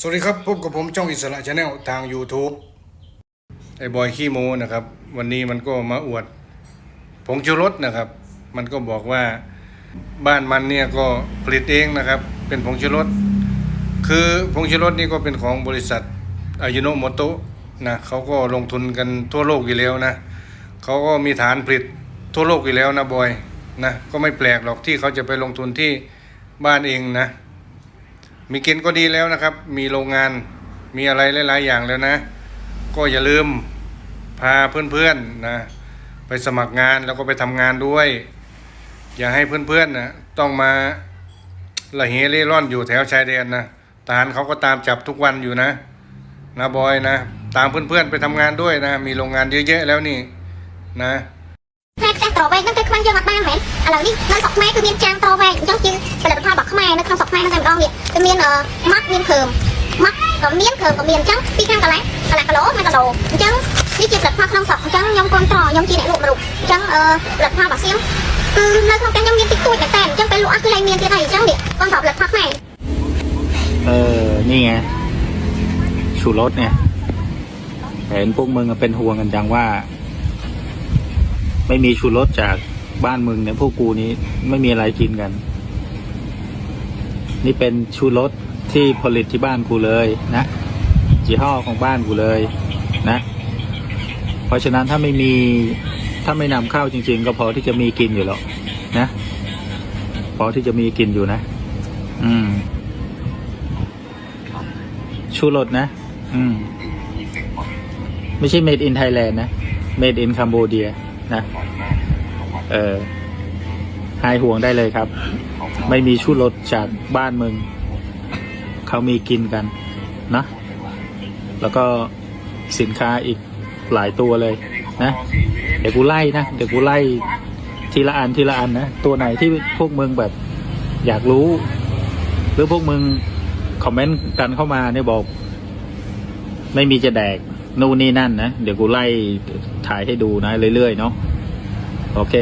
สวัสดีครับพบกับผมจ้องอิสระชาแนลทาง YouTube ไอ้บอยขี้โมนะครับ วันนี้มันก็มาอวดผงชูรสนะครับ มันก็บอกว่าบ้านมันเนี่ยก็ผลิตเองนะครับ เป็นผงชูรสคือผงชูรสนี่ก็เป็นของบริษัทอายุโนโมโตะนะเขาก็ลงทุนกันทั่วโลกอยู่แล้วนะเขาก็มีฐานผลิตทั่วโลกอยู่แล้วนะบอยนะก็ไม่แปลกหรอกที่เขาจะไปลงทุนที่บ้านเองนะ มีกินก็ดีแล้วนะครับ มีโรงงานมีอะไรหลาย ๆ อย่างแล้วนะ ก็อย่าลืมพาเพื่อน ๆ นะ ไปสมัครงานแล้วก็ไปทำงานด้วย อย่าให้เพื่อน ๆ นะ ต้องมาละเหเร่ร่อนอยู่แถวชายแดนนะทหารเขาก็ตามจับทุกวันอยู่นะนะบอยนะ ตามเพื่อน ๆ ไปทำงานด้วยนะ มีโรงงานเยอะๆแล้วนี่นะ ត្រវែងហ្នឹងទៅខ្លាំងយើងអត់បានមែនឥឡូវនេះនៅស្រុកខ្មែរគឺមានចាងត្រវែងអញ្ចឹងជាងផលិតផលរបស់ខ្មែរនៅក្នុងស្រុកខ្មែរហ្នឹងតែម្ដងនេះគឺមានអឺម៉ាត់មានគ្រើមម៉ាត់ក៏មានគ្រើមក៏មានអញ្ចឹងពីខាងកន្លែងកន្លះគីឡូមួយកីឡូអញ្ចឹងនេះជាផលិតផលក្នុងស្រុកអញ្ចឹងខ្ញុំគ្រប់ត្រខ្ញុំជាអ្នកលក់មរុកអញ្ចឹងអឺផលិតផលរបស់សៀងគឺនៅក្នុងផ្ទះខ្ញុំមានតិចតួចតែតែអញ្ចឹងពេលលក់អស់គឺលែងមានទៀតហើយអញ្ចឹងនេះគាត់ប្រើផលិតផលខ្មែរ เออ นี่ไง ชูรสเนี่ย เห็นพวกมึงอะเป็นห่วงกันจังว่า ไม่มีชูรสจากบ้านมึงเนี่ยพวกกูนี้ไม่มีอะไรกินกัน นี่เป็นชูรสที่ผลิตที่บ้านกูเลยนะยี่ห้อของบ้านกูเลยนะ เพราะฉะนั้นถ้าไม่มีถ้าไม่นำเข้าจริง ๆ ก็พอที่จะมีกินอยู่หรอกนะพอที่จะมีกินอยู่นะ อืม ชูรสนะ อืม ไม่ใช่ made in Thailand นะ made in Cambodia นะเออหายห่วงได้เลยครับ ไม่มีชูรสจากบ้านมึง เขามีกินกันนะ แล้วก็สินค้าอีกหลายตัวเลยนะ เดี๋ยวกูไล่นะ เดี๋ยวกูไล่ทีละอันทีละอันนะ ตัวไหนที่พวกมึงแบบ อยากรู้ หรือพวกมึงคอมเมนต์กันเข้ามาเนี่ยบอก ไม่มีจะแดก นู่นนี่นั่นนะ เดี๋ยวกูไล่ถ่ายให้ดูนะเรื่อยๆเนาะโอเค